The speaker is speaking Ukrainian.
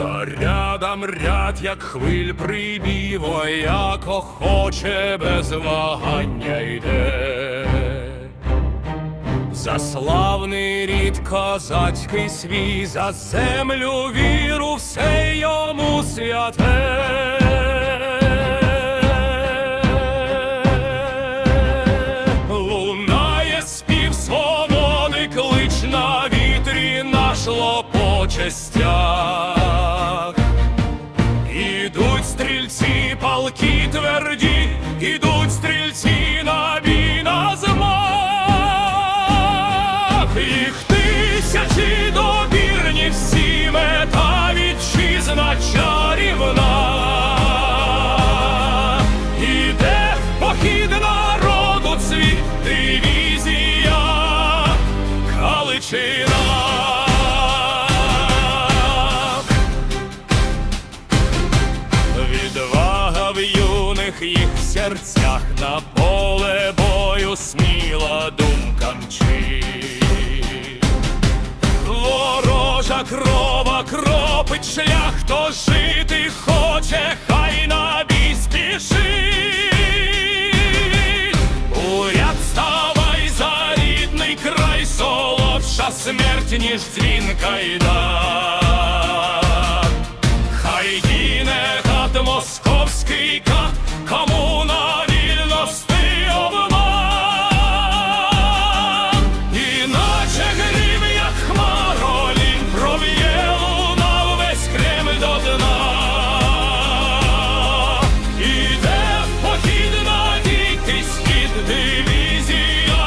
Зарядом ряд, як хвиль прибів, як охоче без вагання йде. За славний рід козацький свій, за землю віру все йому святе. Лунає спів свободи, клич на вітрі наш лопоче Галичина. Відвага в юних їх серцях на поле бою сміла думка мчить. Ворожа крова кропить шлях, хто жити солодша смерть, ніж дзвінка йда. Хай гине гад московський кат, кому на вільності обман. Іначе грім, як хмаролінь, проб'є луна весь Кремль до дна. Іде в похід на дикий схід дивізія.